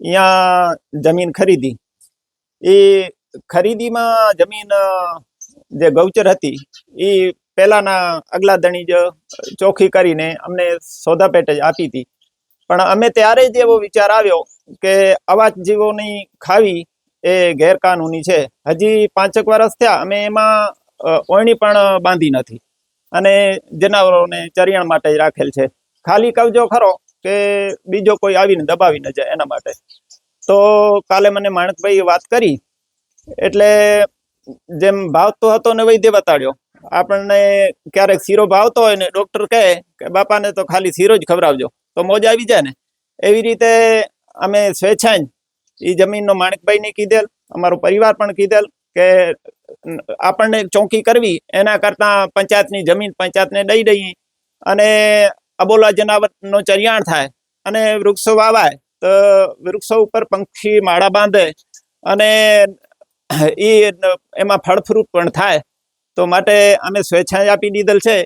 અહીંયા જમીન ખરીદી. એ ખરીદીમાં જમીન જે ગૌચર હતી, એ પહેલાના અગલા દણી જ ચોખ્ખી કરીને અમને સોદા પેટે જ આપી હતી. પણ અમે ત્યારે જ એવો વિચાર આવ્યો કે આવા જીવોની ખાવી એ ગેરકાનૂની છે. હજી પાંચેક વર્ષ થયા અમે એમાં ઓયણી પણ બાંધી નથી અને જનાવરોને ચરિયાણ માટે જ રાખેલ છે. ખાલી કવજો ખરો કે બીજો કોઈ આવીને દબાવી ન જાય એના માટે. તો કાલે મને માણકભાઈએ વાત કરી, એટલે જેમ ભાવતો હતો ને વૈદ્ય બતાડ્યો. આપણને ક્યારેક શીરો ભાવતો હોય ને ડૉક્ટર કહે કે બાપાને તો ખાલી શીરો જ ખવડાવજો, તો મોજ આવી જાય ને. એવી રીતે અમે સ્વેચ્છાએ એ જમીનનો માણકભાઈને કીધેલ, અમારો પરિવાર પણ કીધેલ કે આપણને ચોકી કરવી, એના કરતાં પંચાયતની જમીન પંચાયતને દઈ દઈએ. અને અબોલા જનાવરનું ચરિયાણ થાય અને વૃક્ષો વાવાય, તો વૃક્ષો ઉપર પંખી, માળા બાંધે અને એ એમાં ફળફ્રૂટ પણ થાય. તો માટે અમે સ્વેચ્છાએ આપી દીધેલ છે.